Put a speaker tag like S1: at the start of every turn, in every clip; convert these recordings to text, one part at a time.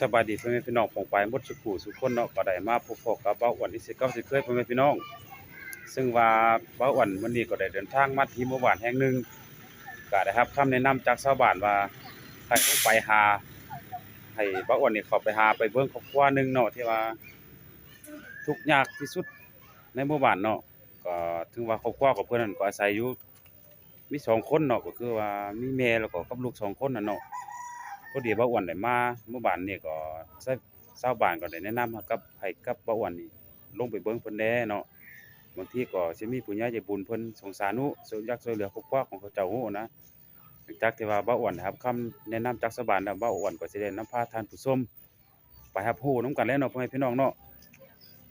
S1: สบายดีพ่อแม่พี่น้องของไปมดสุขุสุขคนเนาะก็ได้มาพบพบกับเบ้าอ้วนที่สิเก้าสิเคยพ่อแม่พี่น้อง ซึ่งว่าเบ้าอ้วนวันนี้ก็ได้เดินทางมาที่หมู่บ้านแห่งหนึ่งก็ได้รับคำแนะนำจากชาวบ้านว่าให้ต้องไปหาให้เบ้าอ้วนนี่เข้าไปหาไปเบิ่งครอบครัวหนึงเนาะที่ว่า ทุกยากที่สุดในหมู่บ้านเนาะก็ถึงว่าครอบครัวของเพิ่นนั่นก็อาศัยอยู่มีสองคนเนาะก็คือว่ามีแม่แล้วก็กับลูกสองคนน่ะเนาะ อดีบ่าอ้วนได้มาเมื่อวานนี่ก็ชาวชาบ้านก็ได้แนะนำให้กับให้กับบ่าอ้วนนี่ลงไปเบิ่งเพิ่นแน่เนาะบางทีก็สิมีผู้ใหญ่ใจบุญเพิ่นสงสารนุสอยากช่วยเหลือครอบครัวของเขาเจ้าฮู้นะจากที่ว่าบ่าอ้วนได้รับคำแนะนำจากชาบ้านแล้วบ่าอ้วนก็สิได้นำพาท่านผู้ชมไปรับรู้นํกันแล้วเนาะพ่อแม่พี่น้องเนาะ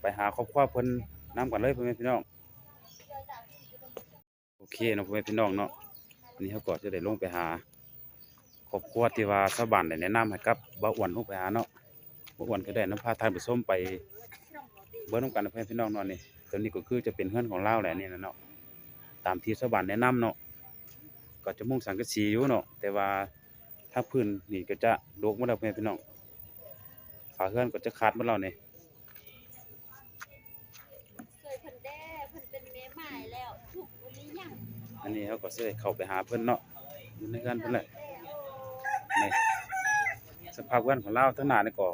S1: ไปหาครอบครัวเพิ่นนํกันเลยพ่อแม่พี่น้องโอเคเนาะพ่อแม่พี่น้องเนาะวันนี้เฮาก็จะได้ลงไปหา รอบครัวที่ว่าชาวบ้านได้แนะนำให้กับบ่าวอ้วนลงไปหาเนาะบ่าวอ้วนก็ได้นำพาท่านผู้ชมไปเบิ่งนำกันเพื่อนพี่น้องเนาะนี่ตัวนี้ก็คือจะเป็นเฮือนของเราแหละนี่นะเนาะตามที่ชาวบ้านแนะนำเนาะก็จะมุ่งสังกะสีอยู่เนาะแต่ว่าถ้าพื้นนี่ก็จะโดกมดแล้วเพื่อนพี่น้องฝาเฮือนก็จะขาดมดแล้วนี่
S2: เคยเพิ่นแด้เพิ่นเป็นแม่ไม้แล้วทุกวันนี้ยัง
S1: อันนี้เขาก็สิได้เข้าไปหาเพิ่อนเนาะอยู่ในเฮือนเพิ่อนแหละ นี่สภาพเฮือนของเราทั้งหน้านี่ก็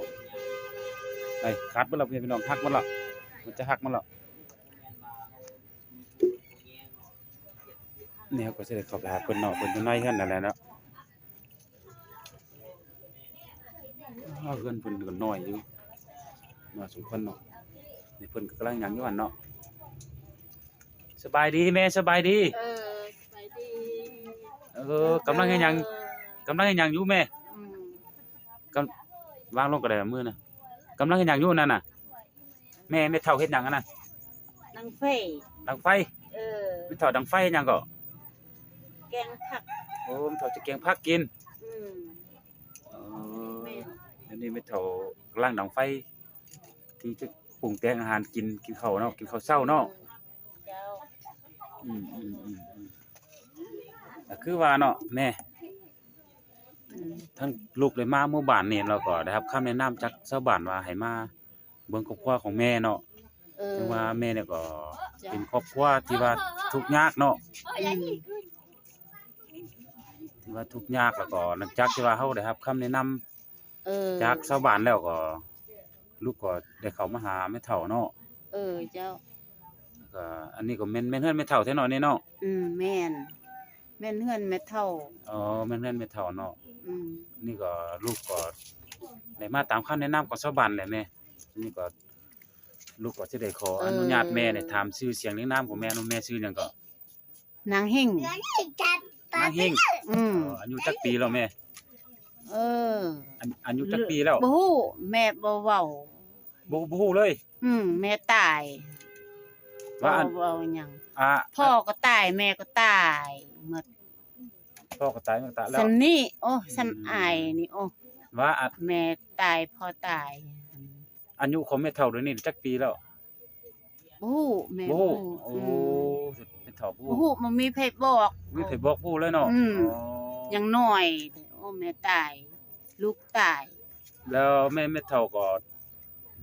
S1: ไอ้ขาดหมดแล้วเพื่อนพี่น้องหักหมดแล้วมันจะหักหมดแล้วนี่ครับก็สิได้เข้าไปหาเพิ่นเนาะเพิ่นอยู่ในเฮือนนั่นแหละเนาะอ้าวเฮือนเพิ่นก็น้อยอยู่น้อยสมควรเนาะนี่เพิ่นก็กำลังหยังอยู่หั่นเนาะสบายดีแม่สบายดี
S2: เออไปดี
S1: เออกำลังเฮ็ดหยัง กำลังเฮ็ดหยังอยู่แม่
S2: อืม
S1: กำวางลงก็ได้มือน่ะกำลังเฮ็ดหยังอยู่นั่นน่ะ แม่แม่เฒ่าเฮ็ดหยังอันนั้น
S2: นางเฟย
S1: ดังไฟ
S2: เออ
S1: แม่เฒ่าดังไฟเฮ็ดหยังก็
S2: แกงผัก
S1: โอ้แม่เฒ่าจะเกียงผักกิน
S2: อืม
S1: เออ
S2: แม่น
S1: อันนี้ไม่เท่ากำลังดังไฟ ที่จะปรุงแต่งอาหารกินกินข้าวเนาะกินข้าวเช้าเนาะ
S2: เจ้า
S1: อืมอืมอืมอืมก็คือว่าเนาะแม่
S2: อืม
S1: ทั้งลูกเลยมาหมู่บ้านนี่เราก็ได้รับคำแนะนำจากชาวบ้านว่าให้มาเบิ่งครอบครัวของแม่เนาะ
S2: เออ
S1: ถึงว่าแม่เนี่ยก็
S2: จ้ะ
S1: เป็นครอบครัวที่ว่าทุกข์ยากเนาะ
S2: อืม
S1: ที่ว่าทุกข์ยากแล้วก็หลังจากที่ว่าเฮาได้รับคำแนะนำ
S2: เออ
S1: จากชาวบ้านแล้วก็ ลูกก็ได้เข้ามาหาแม่เฒ่าเนาะ
S2: เออเจ้า
S1: ก็อันนี้ก็แม่นแม่นเฮือนแม่เฒ่าแท้เนาะนี่เนาะ
S2: อืมแม่นแม่นเฮือนแม่เฒ่า
S1: อ๋อแม่นเฮือนแม่เฒ่าเนาะ
S2: อืม
S1: นี่ก็ลูกก็ได้มาตามคำแนะนำของชาวบ้านแหละแม่นี่ก็ลูกก็สิได้ขออนุญาตแม่เนี่ยถามชื่อเสียงเรียงนามของแม่เนาะแม่ชื่อหยังก็
S2: นางเฮง
S1: นางเฮง
S2: อืม
S1: อ๋ออายุจักปีแล้วแม่
S2: เออ
S1: อายุอายุจักปีแล้ว
S2: บ่ฮู้แม่บ่เว้า
S1: บ่บ่ฮู้เลย
S2: อืมแม่ตายบ่
S1: ว่าอัน
S2: เว้าหยัง
S1: อ่า
S2: พ่อก็ตายแม่ก็ตายหมด
S1: พ่อก็ตายมาตายแล้
S2: สั
S1: วน
S2: นี่โอ้สันอายนี่โอ้
S1: ว่าอะ
S2: แม่ตายพ่อตาย
S1: อายุของแม่เฒ่าเดี๋ยวนี้จักปีแล้ว
S2: บ่ฮู้แม่
S1: บ่
S2: บ่
S1: ฮู้
S2: ฮู้
S1: โอ้
S2: อืม
S1: แม่เฒ่าบ่
S2: บ่
S1: ฮู้
S2: ฮู้มันมีไผบอก
S1: มีไผบอกผู้เลยเนาะ
S2: อืม
S1: อ๋อ
S2: ยังน้อยโอ้แม่ตาย ลูกตาย
S1: แล้วแม่แม่เฒ่าก็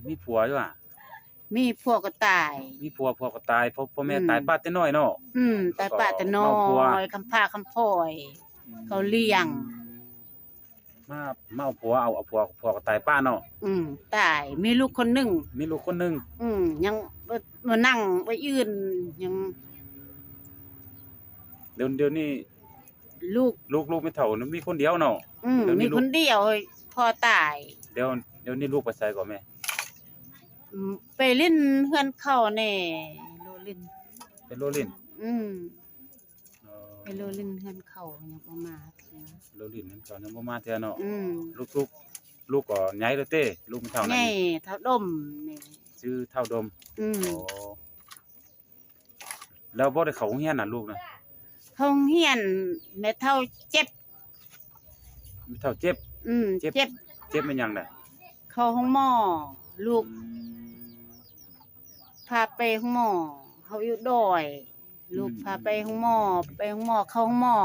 S1: มีผัวอยู่อะ
S2: มีพวกก็ตาย
S1: มีผัวผัวก็ตายเพราะพ่อแม่
S2: อืม
S1: ตายป้าแต่น้อยเนาะ
S2: อืมตายป่าแต่น้อ
S1: ครอบครัว
S2: ยคำพาคำพ่อย เขาเลี้ยง
S1: มามาเอาผัวเอาเอาผัวผัวก็ตายป้าเนาะ
S2: อืมตายมีลูกคนหนึง
S1: มีลูกคนหนึง
S2: อืมยังบ่มานั่งไว้ยืนยัง
S1: เดี๋ยวเดี๋ยวนี้
S2: ลูก
S1: ลูกลูกไม่เฒ่านะมีคนเดียวเนาะ
S2: อืม
S1: เดี๋ยวนี้
S2: มี
S1: ลูก
S2: คนเดียวพ่อตาย
S1: เดี๋ยวเดี๋ยวนี้ลูกไปใส่ก่อนแม่
S2: อืมไปเล่นเฮือนเข้าแน่โลลิน
S1: เป็นโรลิน
S2: อืม
S1: เอ่อ
S2: ไป โลลินเฮือนเข้ายังบ่มาเทื่อ
S1: โรลินนั่นก่อนยังบ่มาเทื่อเนาะ
S2: อืม
S1: ลูกลูกลูกก็ใหญ่แล้วเต้ลูกไม่เท่านั้น
S2: ใหญ่เท่าดมนี่
S1: ชื่อเท่าดม
S2: อืม
S1: โอ้แล้วบ่ได้เข้าโรงเรียนน่ะลูกน่ะ
S2: ห้องเฮียนแม่เท่าเจ็บ
S1: ไม่เท่าเจ็บ
S2: อืม
S1: เจ็บ
S2: เจ็บ
S1: เจ็บเป็นหยังน่ะ
S2: เข้าห้องหมอลูก
S1: อืม
S2: พาไปห้องหมอเขาอยู่ดอย ลูก
S1: อืม
S2: พาไปห้องหมอไปห้องหมอเข้าห้องหมอ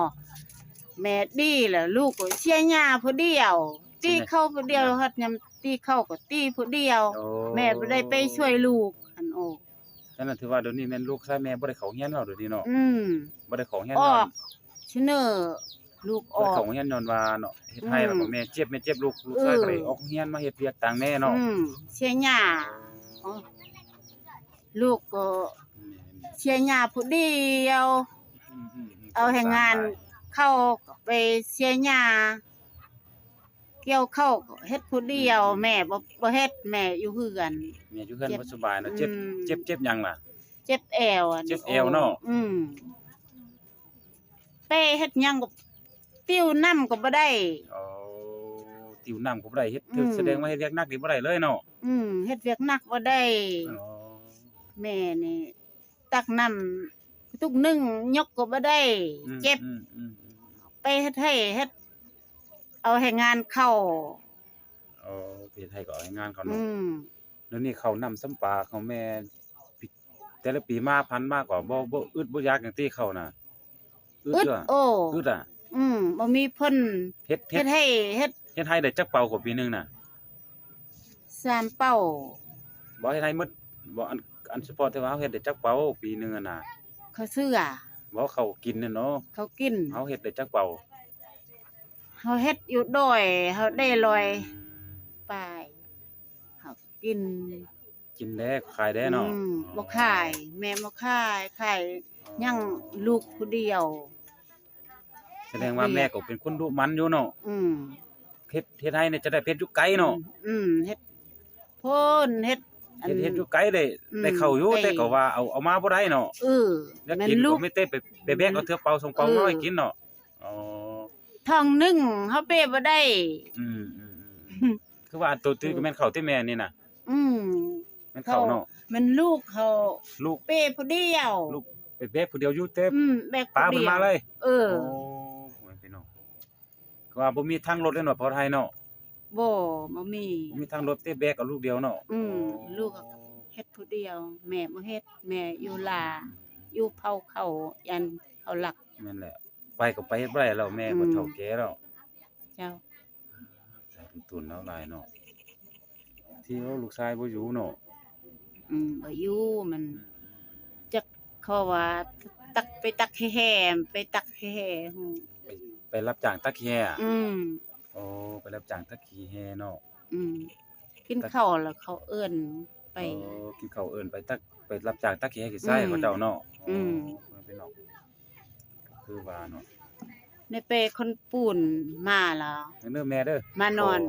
S2: แม่ดีแหละลูกก็เสียหญ้าผู้เดียว ตี
S1: ใช่ไหม
S2: เข้าผู้เดียวเฮ็ดยามตีเข้าก็ตีผู้เดียว
S1: โอ้
S2: แม่บ่ได้ไปช่วยลูกอันโอ้
S1: ฉะนั้นถือว่าเดี๋ยวนี้แม่นลูกชายแม่บ่ได้เข้าเรียนแล้วเดี๋ยวนี้เนาะ
S2: อืม
S1: บ่ได้เข้าเรียน
S2: อ
S1: ย้
S2: อ
S1: อกน
S2: ชิเนอร์ลูกอ
S1: บ่ได้
S2: อก
S1: เข้าเรียนย้อนว่าเนาะเฮ็ดให้แล้วก็
S2: อืม
S1: แม่เจ็บแม่เจ็บลูกลูกชายก็เลย
S2: เออ
S1: ออกเรียนมาเฮ็ดเวียกต่างแม่เนาะ
S2: อืมเสียหญ้าอ๋อลูกก็ เสียหญ้าผู้เดียว
S1: อืมๆๆ
S2: เอาแรงงานเข้าไปเสียหญ้าเกี่ยวเข้าวก็เฮ็ดผู้เดียว แม่บ่บ่เฮ็ดแม่อยู่เฮือน
S1: แม่อยู่เฮือน
S2: เจ็บ
S1: บ่สบายเนาะเจ็บ
S2: อืม
S1: เจ็บเจ็บหยังล่ะ
S2: เจ็บแอวอะ
S1: เจ็บแอวเนาะ
S2: อืมไปเฮ็ดหยังก็ติ้วน้ำก็บ่ได้
S1: โอ้ติวน้ำก็บ่ได้เฮ็ด
S2: อืม
S1: แสดงว่าเฮ็ดเวียกหนักนี่บ่ได้เลยเนาะ
S2: อืมเฮ็ดเวียกหนักบ่ได้
S1: อ๋อ
S2: แม่นี่ ตักน้ำทุกนึ่งยกก็บ่ได้
S1: อืม
S2: เจ็บ
S1: อืมอืม
S2: ไปเฮ็ดให้เฮ็ดเอาให้งานเข้า
S1: โอ้ไปเฮ็ดให้ก็ให้งานเขา
S2: อื
S1: เนาะ
S2: ม
S1: เดี๋ยวนี้เขาวนำซ้ำปลาเขาแม่ปิแต่ละปีมาพันมากกว่าบ่บ่อึดบ่อยากอย่างที่เขาน่ะอึด
S2: อึด
S1: เด้อ
S2: โอ้
S1: อึดอะ
S2: อืมบ่มีเพิ่น
S1: เฮ็ดเฮ็
S2: เฮ็
S1: ด
S2: ดให้เฮ็ด
S1: เฮ็ดให้ได้จักเป่ากว่าปีหนึงน่ะ
S2: สามเป้า
S1: บ่เฮ็ดให้หมดบ่อัน อันเฉพาะที่ว่าเฮาเฮ็ดได้จักเป่าปีหนึงอะน่ะ
S2: เขาเสื้อ
S1: บ่เขากินน่ะเนาะ
S2: เขากิน
S1: เฮาเฮ็ดได้จักเป่า
S2: เฮาเฮ็ดอยู่ดอยเฮาได้ลอยปลายเฮากิน
S1: กินได้ขายได้เนาะ
S2: อืมบ่ขาย แม่บ่ขายขายยังลูกผู้เดียว
S1: แสดงว่าแม่ก็เป็นคนดุมันอยู่เนาะ
S2: อืม
S1: เฮ็ดเฮ็ดให้เนี่ยจะได้เพชรอยู่ไกลเนาะ
S2: อืมเฮ็ดพ่นเฮ็ด อัน
S1: เฮ็ดเฮ็ดอยู่ไกลได้
S2: อืม
S1: ได้เข้าอยู่
S2: ไป
S1: แต่ก็ว่าเอาเอามาบ่ได้เนาะ
S2: เออ
S1: อยาก
S2: แม่
S1: กิ
S2: น
S1: น
S2: ลู
S1: ก็
S2: ก
S1: ไม่เต้ไปไปแบกเอาเทือกเปาส่งเปา
S2: เออ
S1: น้อยกินเนาะอ๋อ
S2: ท้องหนึงเฮาเป้บ่ได้
S1: อืมอืมอืมคือว่าอันตัวตื้อก็แม่นเข้าที่แม่นี่น่ะ
S2: อืม
S1: แม่นเข้าเนาะ
S2: มันลูกเขา
S1: ลูก
S2: เป้ผู้เดียว
S1: ลูก ไปแบกผู้เดียวอยู่เต้
S2: อืมแบก
S1: ปลา
S2: ผู้
S1: เพิ่น
S2: เดียว
S1: มาเลย
S2: เออ
S1: โอ้โหพี่น้องก็ว่าบ่มีทางรถเลยเนาะพอไทยเนาะ
S2: บ่บ่มี
S1: บ่มีทางรถเต้แบกเอาลูกเดียวเนาะ
S2: อืมลูกอะเฮ็ดผู้เดียว แม่บ่เฮ็ดแม่อยู่ลาอยู่เผาเขายันเขาหลัก
S1: แม่นแหละ ไปก็ไปเฮ็ดบ่ได้แล้วแม่ก็
S2: อืม
S1: เฒ่าแก่แล้ว
S2: เจ้า
S1: แต่ตุนแล้วหลายเนาะที่ว่าลูกชายบ่อยู่เนาะ
S2: อืมบ่อยู่มันจักเขาว่า ตักไปตักแห่ๆไปตักแห่ๆฮู้
S1: ไปรับจ้างตักแฮอะ
S2: อืม
S1: โอ้ไปรับจ้างตักขี้แฮเนาะ
S2: อืมกินข้าวแล้วเขาเอิ้นไป
S1: โอ้กินข้าวเอิ้นไปตักไปรับจ้างตักขี้แฮขี้ไส้
S2: อืม
S1: เขาเจ้าเนาะ
S2: อืม
S1: โอ้พี่น้องคือว่าเนาะ
S2: ในเปคนปูนมาแล้ว
S1: เด้อแม่เด้อ
S2: มานอน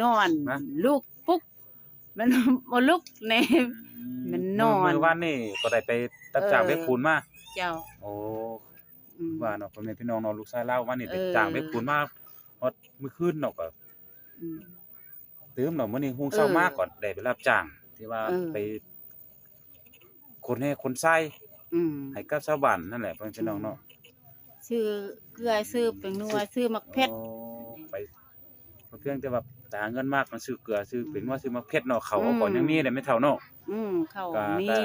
S2: นอน
S1: นะ
S2: ลูกปุ๊กมัน บ่ลุกใน มันนอน
S1: มื้อวานนี่ก็ได้ไปรับจ้าง
S2: เออ
S1: เวกปูนมา
S2: เจ้า
S1: โอ้
S2: อืม
S1: ว่าเนาะพ่อแม่พี่น้องเนาะลูกชายเล่าว่านี่ไป
S2: เออ
S1: จ้างเวกปูนมา ฮอดมื้อคืนเนาะก็
S2: อืม
S1: ตื่มเนาะมื้อนี้ฮู้เช้า
S2: เออ
S1: มาก็ได้ไปรับจ้างที่ว่า
S2: เออ
S1: ไปคนให้คนใส่
S2: อืม
S1: ให้กับชาวบ้านนั่นแหละพ่อแม่พี่น้องเนาะ
S2: ซื้อเกลือซื้อเป็นนัวซื้อมักเพชร
S1: โอ้ไปเพียงแต่ว่าแต่หาเงินมากมันซื้อเกลือซื้อเป็นว่าซื้อมะเพ็ดเนาะเขา
S2: อืม
S1: ก่อนยังมีได้ไม่เท่าเนาะ
S2: อืมเขา
S1: ก็
S2: มี
S1: ก็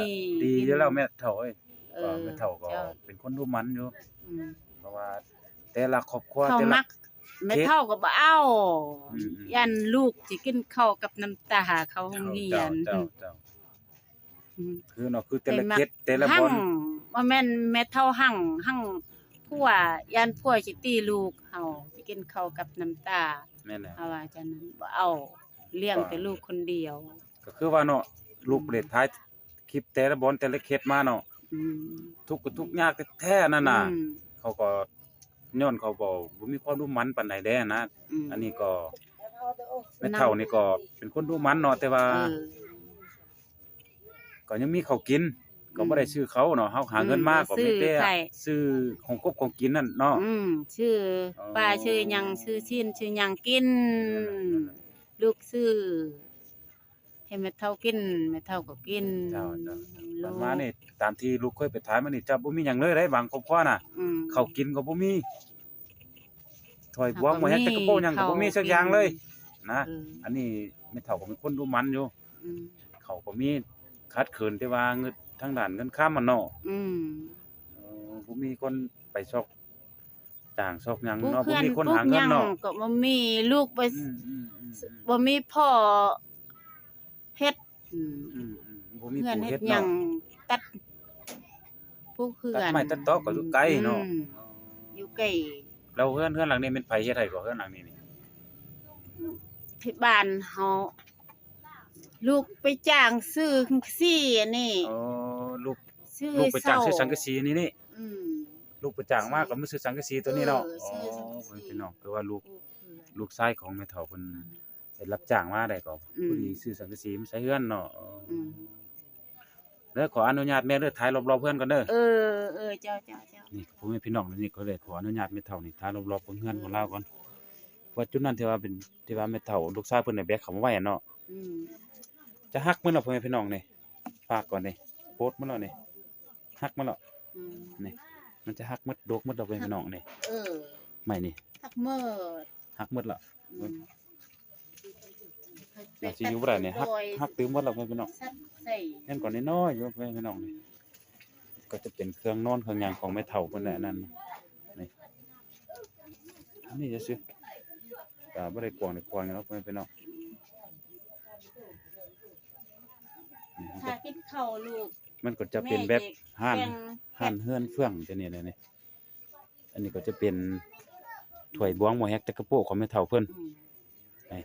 S1: ดีอยู่แล้วแม่เฒ่าเอ้ย
S2: เอ
S1: ก็
S2: อ
S1: แม่เฒ่าก็
S2: จ้
S1: เป็นคนรู้มันอยู่
S2: อืม
S1: เพราะว่า แต่ละครอบครัว
S2: เขา
S1: แต่ละ
S2: มัก ไม่เท่าก็บ่เอา
S1: อืมอืม
S2: ยันลูกสิกินข้าวกับน้ำตาเขาโรงเรีย
S1: เจ้านเจ้าเจ้า
S2: อืม
S1: คือเนาะคือแต่ละ
S2: แต่มัก
S1: เขตแต่ละ
S2: หั่
S1: บ
S2: ง
S1: อน
S2: ว่าแม่นแม่เท่าหั่งหั่งผัวยันผัวสิตีลูกเฮาสิกินข้าวกับน้ำตา
S1: แม่นแหละ
S2: เอาว่าจังนั้นบ่เอาเลี้ยงแต่ลูกคนเดียว
S1: ก็คือว่าเนาะลูกเปรตท้ายคลิปแต่ละบอนแต่ละเขตมาเนาะ
S2: อืม
S1: ทุกข์ก็ทุกข์ยากแท้ๆนั่นน่ะ
S2: อืม
S1: เขาก็ ย้อนเขาบ่บ่มีความรู้มันปานใดแด้นะ
S2: ม
S1: อันนี้ก็แม่เฒ่านี่ก็เป็นคนรู้มันเนาะแต่ว่า
S2: เออ
S1: ก็ยังมีเขาวกิน ก็บ่ได้
S2: อืม
S1: ซื้อเขาเนาะเฮาหาเงินมา
S2: อืม
S1: ก็ไม่ได้
S2: ซื้อไข่
S1: ซื้อของกบของกินนั่นเนาะ
S2: อืมชื่อ
S1: อ๋อ
S2: ป้าชื่อหยังชื่อชิ้นชื่อหยังกิน
S1: นั่นแหละ
S2: ลูกซื้อ ให้แม่เฒ่ากินแม่เฒ่าก็กิน
S1: เจ้าเจ้า
S2: ลู
S1: มัน
S2: ก
S1: มานี่ตามที่ลูกเคยไปถามมานี่จะบ่มีหยังเลยได้บางครอบครัวน่ะ
S2: อืม
S1: เขาวกินก็บ่มีถอยบวง
S2: เขาก็
S1: บ่เฮ็ดแต่กระโปรงหยังก็บ่มีสักอย่างเลยนะ
S2: เออ
S1: อันนี้แม่เฒ่าก็เป็นคนรู้มันอยู่
S2: อืม
S1: เขาก็มีคัดเขินแต่ว่าเงินทางด้านเงินค้ามันเนาะ
S2: อืม
S1: เออบ่มีคนไปซอกจ้างซอกหยัง
S2: ผู้
S1: เนาะบ่
S2: เพื่อน
S1: มีคน
S2: ปลู
S1: หากเงิ
S2: ห
S1: น
S2: ยัง
S1: เนาะ
S2: ก็บ่มีลูกไป
S1: อืมอืมอืมอืม
S2: บ่มีพ่อ เฮ็ดอืม
S1: อืมอืมบ่มี
S2: เพื่อน
S1: ผู้
S2: เฮ็
S1: เฮ็
S2: ด
S1: ด
S2: หยั
S1: เนาะ
S2: งตัดผู้เพื่อน
S1: ตัดไม้ตัดตอกก็อยู่ไกลเนาะ
S2: อืมอยู่ไกล
S1: แล้วเฮือนเฮือนหลังนี้เป็นไผเฮ็ดให้ก็เฮือนหลังนี้นี่
S2: ที่บ้านเฮาลูกไปจ้างซื้อซี่อันนี้
S1: อ๋อลูก
S2: ซื้อ
S1: ลูกไปจ้างซื้อ
S2: เส
S1: สังกะสีนี่นี่
S2: อืม
S1: ลูกไปจ้างมาก็มาซื้อสังกะสีตัวนี้เนาะ
S2: เออ
S1: อ๋อ
S2: ซื้อสังกะสี
S1: พี่น้องคือว่าลูก
S2: ผู้เพื่อน
S1: ลูกชายของแม่เฒ่าเพิ่น ได้รับจ้างมาได้ก็
S2: อืม
S1: ผู้ดีซื้อสังกะสีมาใช้เฮือนเนาะอ๋ออ
S2: อืม
S1: เด้อขออนุญาตแม่เด้อถ่ายรอบๆเพื่อนก่อนเด้อ
S2: เออเออเจ้าเจ้าเจ้า
S1: นี่ผมเป็นพี่น้องนี่ก็เลยขออนุญาตแม่เฒ่านี่ถ่ายรอบๆเพื่อนของเราก่อนว่าจุดนั้นที่ว่าเป็นที่ว่าแม่เฒ่าลูกชายเพิ่นได้แบกเขามาไว้อะเนาะ
S2: อืม
S1: จะฮักมันแล้วพ่อแม่พี่น้องนี่ฝากก่อนนี่โพสต์มันแล้วนี่ฮักมันแล้ว
S2: อืม
S1: มันจะฮักหมดโดกหมดแล้วพ่อแม่พี่น้องนี่
S2: เออ
S1: ไม่นี่
S2: ทักเมิด
S1: ฮักหมดแล้ว
S2: อืม
S1: อยากสิอยู่บ่ได้นี่ฮักฮักตื้มหมดแล้วพ่อแม่พี่น้อง
S2: ซัดใส่
S1: เล่นก่อนน้อยๆอยู่พ่อแม่พี่น้องนี่ก็จะเป็นเครื่องนอนเครื่องหยังของแม่เฒ่าเพิ่นแหละนั่นนี่อันนี้จะซื้อก็บ่ได้กวางได้กวางแล้วพ่อแม่พี่น้องนี่มัน
S2: ถ้า
S1: ก็
S2: กินข้าวลูก
S1: มันก็จะเป็นแบบ
S2: แม่
S1: ห่าน
S2: แบ่ง
S1: ห่านเฮือนเฟื่องจะนี่เลยนี่อันนี้ก็จะเป็นถ้วยบวงหม้อแฮกตะกะโปะของแม่เฒ่าเพิ่น
S2: อืม
S1: สิ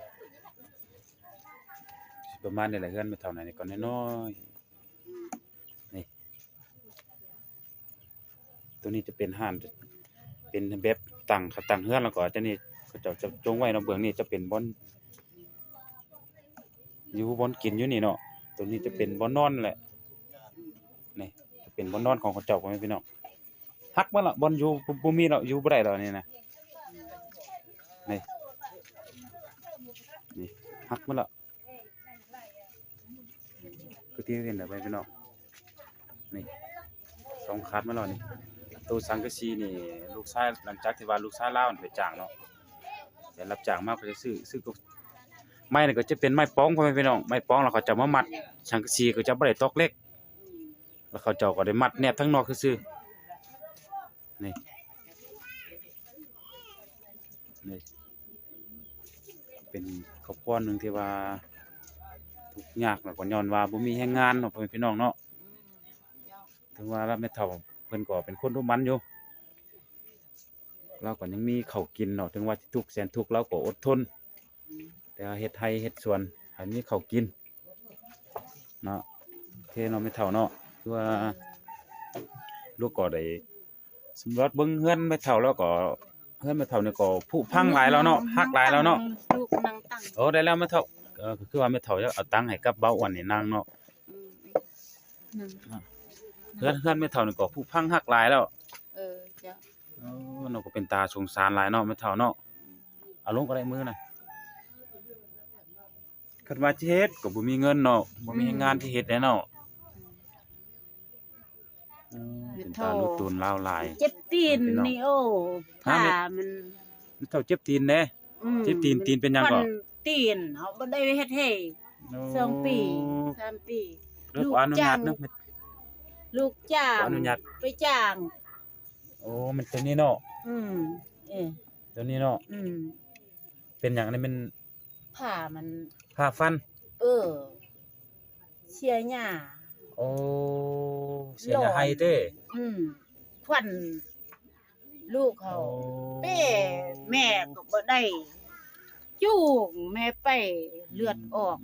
S1: ประมาณนี้แหละเฮือนแม่เฒ่านั่นนี่ก็น้อยนี่ ตัวนี้จะเป็นห่านเป็นแบบตั้งขาตั้งเฮือนแล้วก็จะนี่เขาเจ้าจะจงไว้เนาะเบื้องนี้จะเป็นบอนอยู่บอนกินอยู่นี่เนาะตัวนี้จะเป็นบอนนอนแหละนี่จะเป็นบอนนอนของเขาเจ้าพ่อแม่พี่น้องฮักบ่ล่ะบอนอยู่บ่มีแล้วอยู่บ่ได้แล้วนี่นะนี่นี่ฮักบ่ล่ะ ก็ที่เห็นแล้วไปพี่น้องนี่สองคัดมาแล้วนี่ตัวสังกะสีนี่ลูกชายหลังจากที่ว่าลูกชายเลาอันไปจ้างเนาะแต่รับจ้างมาก็จะซื้อซื้อก็ไม้นี่ก็จะเป็นไม้ป้องพ่อแม่พี่น้องไม้ป้องแล้วเขาจะมามัดสังกะสีก็จะบ่ได้ตอกเล็ก แล้วเขาเจ้าก็ได้มัดแนบทั้งนอกซื่อนี่นี่เป็นครอบครัวหนึ่งที่ว่า ทุกข์ยากแล้วก็ย้อนว่าบ่มีแรงงานเนาะพ่อแม่พี่น้องเนาะถึงว่าเราไม่เท่าเพิ่นก็เป็นคนทุกข์มันอยู่เราก็ยังมีข้าวกินเนาะถึงว่าทุกข์แสนทุกข์เราก็อดทน แต่ว่าเฮ็ดไทยเฮ็ดสวนให้มีข้าวกินเนาะโอเคเนาะไม่เท่าเนาะคือว่าลูกก็ได้สำรวจเบิ่งเฮือนไม่เท่าแล้วก็เฮือนไม่เท่านี่ก็ผุพังหลายแล้วเนาะฮักหลายแล้วเนาะ
S2: ลูกนั่งตั้ง
S1: โอ้ได้แล้วไม่เท่า เออคือว่าไม่เท่าจะเอาตังค์ให้กับเบาอ้วนนี่นางเนาะ
S2: อืมนั่ง
S1: เฮือนเฮือนไม่เท่านี่ก็ผุพังฮักหลายแล้ว
S2: เออเจ้า
S1: เออเนาะก็เป็นตาสงสารหลายเนาะไม่เท่าเนาะเอาลงก็ได้มือน่ะคันว่าสิเฮ็ดก็บ่มีเงินเนาะบ่มีงานที่เฮ็ดแน่เนาะเออเป็นตาลูกตูนลาวหลาย
S2: เจ็บตีน
S1: พี่น้อง
S2: นี่โอ้
S1: ฮะ
S2: ผ้า
S1: แม่
S2: มัน
S1: ไม่เท่าเจ็บตีนแน่
S2: อืม
S1: เจ็บตีนตีนเป็นหยังก่อ
S2: ฟั ตีนเฮาบ่ได้เฮ็ดให้สองปีสามปี
S1: เรื่องขออนุญาตเนาะไม่
S2: ลูกจ้าง
S1: ขออนุญาต
S2: ไปจ้าง
S1: โอ้มันตัวนี้เนาะ
S2: อืมเออ
S1: ตัวนี้เนาะ
S2: อืม
S1: เป็นหยังนี่มัน
S2: ผ้ามัน
S1: ผ้าฟัน
S2: เออเชียหญ้า
S1: โอ้เสียให้เด้
S2: อืมควันลูกเขา
S1: โอ้
S2: เป้แม่ก็บ่ได้ จูงแม่ไปเลือดออก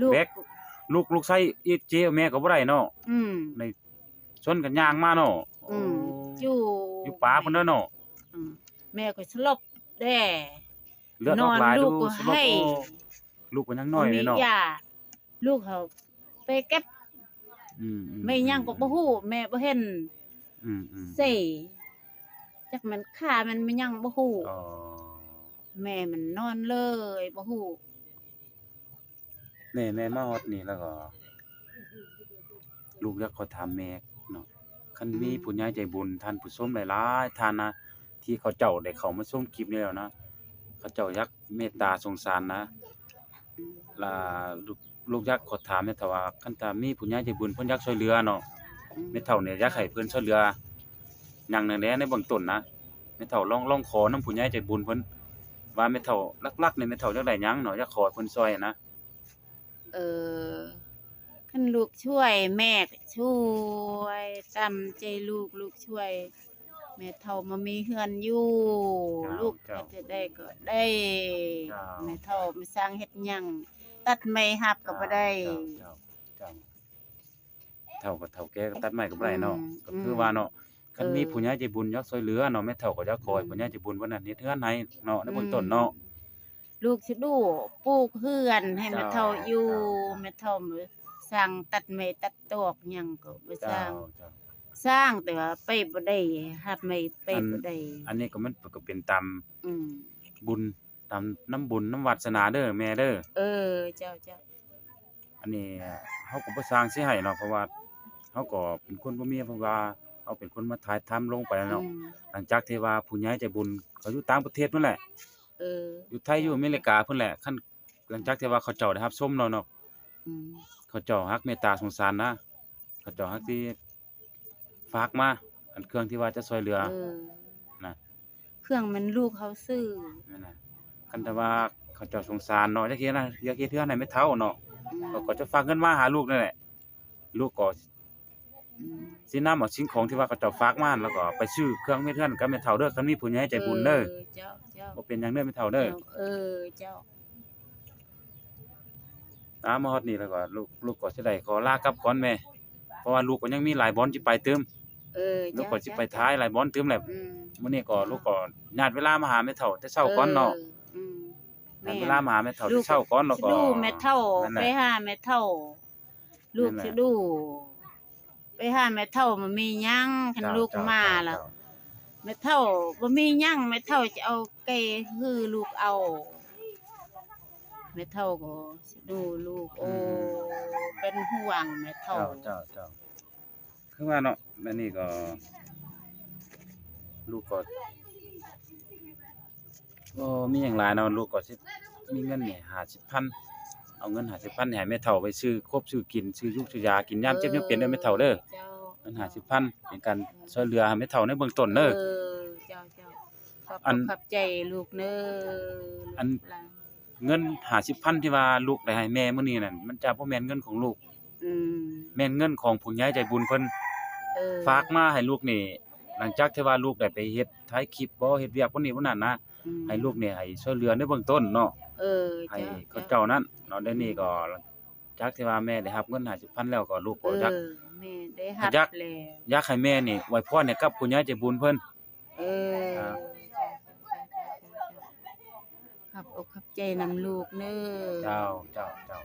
S2: ลูก
S1: แบกลูกลูกไส้อีเจแม่ก็บ่ได้เนาะ
S2: อืม
S1: ในชนกันย่างมาเนาะ
S2: อืม จู
S1: อยู่ป่าเพิ่นเด้อเนาะ
S2: อืมแม่ก็สลบแด่
S1: เลือดออกหลาย
S2: นอนลู
S1: ดู
S2: กก็
S1: สลบ
S2: ให้
S1: โอ้ลูกก็ยังน้อยเลยเนาะ
S2: มียาลูกเขาไปเก็บ
S1: อืมอื
S2: ไม่ยังก็บ่ฮู้แม่บ่เห็น
S1: อืมอืม
S2: เสจักมันฆ่ามันไม่ยังบ่ฮู้
S1: อ๋อ
S2: แม่มันนอนเลยบ่ฮู้
S1: แม่แม่มาฮอดนี่แล้วก็ ลูกอยากขอถามแม่เนาะคันมีผู้ใหญ่ใจบุญท่านผู้ชมหลายๆท่านนะที่เขาเจ้าได้เข้ามาชมคลิปนี้แล้วนะเขาเจ้าอยากเมตตาสงสารนะล่ะลูกลูกอยากขอถามแม่ถ้าว่าคันถ้ามีผู้ใหญ่ใจบุญเพิ่นอยากช่วยเหลือเนาะ
S2: อืม
S1: แม่เฒ่าเนี่ยอยากให้เพิ่นช่วยเหลือหยังแหน่ในเบื้องต้นนะม่เฒ่าลองลองขอนำผู้ใหญ่ใจบุญเพิ่น ว่าแม่เฒ่าหลักๆนี่แม่เฒ่าจักได้หยังเนาะอยากขอให้เพิ่นช่วยนะ
S2: เออคันลูกช่วยแม่ก็ช่วยตามใจลูกลูกช่วย แม่เฒ่ามามีเฮือนอยู่ ลูกก็จะได้ก็ได้แม่เฒ่าไม่สร้างเฮ็ดหยังตัดไม้หับก็บ่ได้
S1: เจ้าเจ้าเฒ่าก็เฒ่าแก่ก็ตัดไม้ก็บ่ได้เนาะ
S2: อืม
S1: ก็คือว่าเนาะ คันมี
S2: เออ
S1: ผู้ใหญ่ใจบุญอยากช่วยเหลือเนาะแม่เฒ่าก็อยากขอให้ผู้ใหญ่ใจบุญเพิ่นน่ะเฮ็ดเฮือนให้เนาะในเบื้องต้นเนาะ
S2: ลูกสิดูปลูกเฮือนให้แม่เฒ่าอยู่
S1: เจ้า
S2: แม่เฒ่าบ่สร้างตัดไม้ตัดตอกหยังก็บ่ส
S1: เจ้า
S2: ร้าง
S1: เจ้า
S2: สร้างแต่ว่าไปบ่ได้หับไม่ไป
S1: อัน
S2: บ่ได้
S1: อันนี้ก็มันก็เป็นตาม
S2: อืม
S1: บุญตามน้ำบุญน้ำวาสนาเด้อแม่เด้อ
S2: เออ เจ้าเจ้า
S1: อันนี้เฮาก็บ่สร้างสิให้เนาะเพราะว่าเฮาก็เป็นคนบ่มีเพราะว่า เฮาเป็นคนมาถ่ายทำลงไปเนาะ
S2: อืม
S1: หลังจากที่ว่าผู้ใหญ่ใจบุญเขาอยู่ต่างประเทศนั่นแหละ
S2: เออ
S1: อยู่ไทยอยู่อเมริกาเพิ่นแหละคันหลังจากที่ว่าเขาเจ้าได้รับชมเนาะเนาะ
S2: อืม
S1: เขาเจ้าฮักเมตตาสงสารนะเขาเจ้าฮักที่ฝากมาอันเครื่องที่ว่าจะช่วยเหลือ
S2: เออ
S1: นะ
S2: เครื่องมันลูกเขาซื้อ
S1: นั่นน่ะคันแต่ว่าเขาเจ้าสงสารเนาะจักเฮ็ดนะอยากเฮ็ดเทื่อให้ไม่เท่าเนาะ
S2: อืม
S1: เขาก็จะฝากเงินมาหาลูกนั่นแหละลูกก็
S2: อืม
S1: สินำเอาสิ่งของที่ว่าเขาเจ้าฝากมาแล้วก็ไปซื้อเครื่องเฮ็ดเทื่อนกับแม่เฒ่าเด้อคันมีผู้ใหญ่ใจบุญเด้อ
S2: เจ้าเจ้า
S1: บ่เป็นหยังเด้อแม่เฒ่าเด้อ
S2: เออเจ้า
S1: ตามมาฮอดนี่แล้วก็ลูกลูกก็สิได้ขอลากลับก่อนแม่เพราะว่าลูกก็ยังมีหลายบอลสิไปเติม
S2: เออ
S1: ลูก
S2: เจ้า
S1: ก็สิไปท้ายหลายบอลเติมแหละ
S2: อืม
S1: มื้อนี้ก็ลูกก็ญาติเวลามาหาแม่เฒ่าแต่เช้าก่อนเนาะ
S2: อืม
S1: ญาติเวลามาหาแม่เฒ่าแต่เช้าก่อนแล้วก็
S2: สิดูแม่เฒ่า
S1: นั่นแหละ
S2: ไปหาแม่เฒ่าลูก
S1: นั่นแหละ
S2: สิดู ไปหาแม่เฒ่ามันมีหยังคัน
S1: เจ้
S2: ลูก
S1: เจ้
S2: มา
S1: เจ้
S2: แล้ว
S1: เจ้
S2: แม่เฒ่าบ่มีหยังแม่เฒ่าจะเอาไก่ฮือลูกเอาแม่เฒ่าก็สิดูลูก โอ้ เป็นห่วงแม่เฒ่า
S1: เจ้าเจ้าเจ้าคือว่าเนาะอันนี้ก็ ลูกก็ก็มีหยังหลายเนาะลูกก็สิมีเงินนี่50,000 เอาเงิน50,000ให้แม่เฒ่าไปซื้อครบซื้อกินซื้อยุกซื้อยากินยามเจ็บยามเป็นเด้อแม่เฒ่าเด้อ
S2: เจ้า
S1: เงิน50,000เป็นการช่วยเหลือให้แม่เฒ่าในเบื้องต้นเด้อ
S2: เออเจ้าเจ้าขอบ
S1: อัน
S2: ขอบใจลูกเด้อ
S1: อัน
S2: ลูกหลาน
S1: เงิน50,000ที่ว่าลูกได้ให้แม่มื้อนี้นั่นมันจะบ่แม่นเงินของลูก
S2: อืม
S1: แม่นเงินของผู้ใหญ่ใจบุญเพิ่น
S2: เออ
S1: ฝากมาให้ลูกนี่ หลังจากที่ว่าลูกได้ไปเฮ็ดถ่ายคลิปบ่เฮ็ดเวียกพวกนี้พวกนั้นนะ
S2: อืม
S1: ให้ลูกนี่ให้ช่วยเหลือในเบื้องต้นเนาะ
S2: เออ
S1: ให้
S2: เจ้า
S1: เขาเจ้านั้นเนาะเดี๋ยวนี้ก็หลังจากที่ว่าแม่ได้รับเงิน50,000แล้วก็ลูก
S2: เอ
S1: ก็อยาก
S2: อแม่ได้รับ
S1: อยาก
S2: แล้ว
S1: อยากให้แม่นี่อวยพรให้กับผู้ใหญ่ใจบุญเพิ่น
S2: เออ
S1: ครับ
S2: ขับอกขับใจนำลูกเน้อ
S1: เจ้าเจ้าเจ้า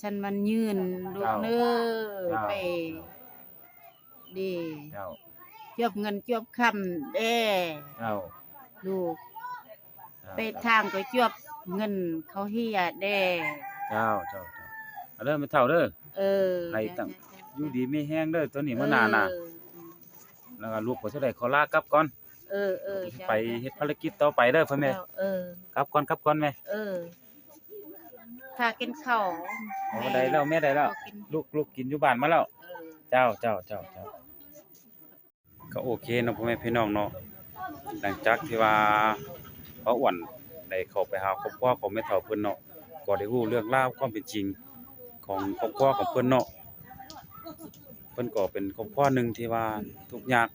S2: ฉันมันยืนลูก
S1: เจ้า
S2: เน้อ
S1: เจ้า
S2: ไปดี
S1: เจ้า
S2: จบเงินจบคำเด้
S1: เจ้า
S2: ลูก
S1: เจ้า
S2: ไปทางก็จบ เงินเขาเฮียเด้
S1: เจ้าเจ้าเจ้าเอาเด้อแม่เฒ่าเด้อ
S2: เออ
S1: ให้ตั้ง
S2: จ้ะจ้ะ
S1: อยู่ดีมีแฮงเด้อตัวนี้มื้อหน้าน่ะ
S2: เออ
S1: แล้วก็ลูกก็สิได้ขอลากลับก่อน
S2: เออเออจ้ะ
S1: ไปเฮ็ดภารกิจต่อไปเด้อพ่อแม่
S2: เออ
S1: กลับก่อนกลับก่อนแม่
S2: เออถ้ากินข้าว
S1: โอ้ได้แล้วแม่ได้แล้ว
S2: ก็กิน
S1: ลูกลูกกินอยู่บ้านมาแล้ว
S2: เออ
S1: เจ้าเจ้าเจ้าเจ้าก็โอเคเนาะพ่อแม่พี่น้องเนาะหลังจากที่ว่าป้าอ้วน ได้เข้าไปหาครอบครัวของแม่เฒ่าเพิ่นเนาะก็ได้รู้เรื่องราวความเป็นจริงของครอบครัวของเพิ่นเนาะเพิ่นก็เป็นครอบครัวหนึ่งที่ว่าทุกยาก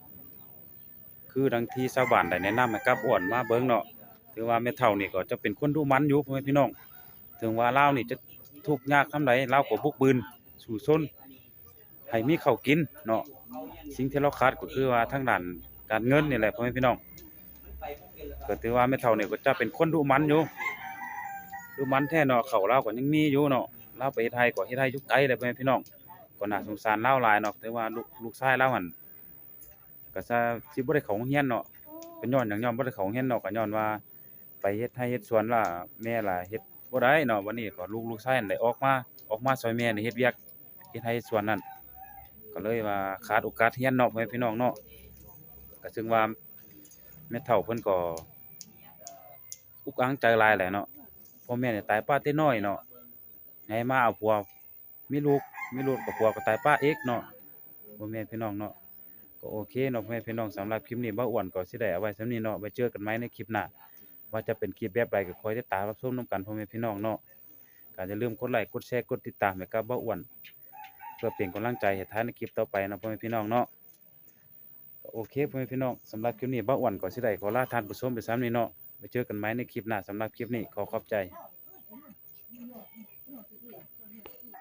S1: คือดังที่ชาวบ้านได้แนะนำให้กับอ้วนมาเบิ่งเนาะถือว่าแม่เฒ่านี่ก็จะเป็นคนดูมันอยู่พ่อแม่พี่น้องถึงว่าลาวนี่จะทุกยากซำใดลาวก็บุกบืนสู่ชนให้มีข้าวกินเนาะสิ่งที่เราขาดก็คือว่าทางด้านการเงินนี่แหละพ่อแม่พี่น้อง ก็ถือว่าแม่เฒ่านี่ยก็จะเป็นคนดุมันอยู่ดุมันแท้เนาะเขาวเราก็ยังมีอยู่เนาะเราไปฮ็ดไทยก็เฮ็ดไทยยู่ไกลเลยพี่น้องก็น่าสงสารเราหลายเนาะแต่ว่าลูกลูกชายเราหันก็ซะสิบ่ได้เข้าโรงเรียนเนาะเป็นย้อนหยังย้อนบ่ได้เข้าโรงเรียนเนาะก็ย้อนว่า ไปเฮ็ดไร่เฮ็ดสวนล่ะแม่ล่ะเฮ็ดบ่ได้เนาะวันนี้ก็ลูกลูกชายได้ออกมาออกมาช่วยแม่นี่เฮ็ดเวียกเฮ็ดไร่เฮ็ดสวนนั่นก็เลยว่าขาดโอกาสเรียนเนาะพี่น้องเนาะก็ซึ่งว่า แม่เฒ่าเพิ่นก็อุกอังใจลายแหละเนาะพ่อแม่เนี่ยตายป้าแต่น้อยเนาะให้มาเอาผัวมีลูกมีลูกกับผัวก็ตายป้าเอกเนาะพ่อแม่พี่น้องเนาะก็โอเคเนาะพ่อแม่พี่น้องสำหรับคลิปนี้บ่อ้วนก็สิได้เอาไว้สำนี้เนาะไว้เจอกันใหมในคลิปหน้าว่าจะเป็นคลิปแบบใดก็คอยติดตามรับชมนํกันพ่อแม่พี่น้องเนาะก็อย่าลืมกดไลค์กดแชร์กดติดตามให้กับบ่อ้วนเพื่อเป็นกำลังใจให้ท้ายในคลิปต่อไปเนาะพ่อแม่พี่น้องเนาะ โอเคพ่อพี่น้องสำหรับคลิปนี้บ้าอ้วนก่อนสิได้ขอลาทานผู้ชมไปซ้ำนี่เนาะไปเจอกันไหมในคลิปหน้าสำหรับคลิปนี้ขอขอบใจ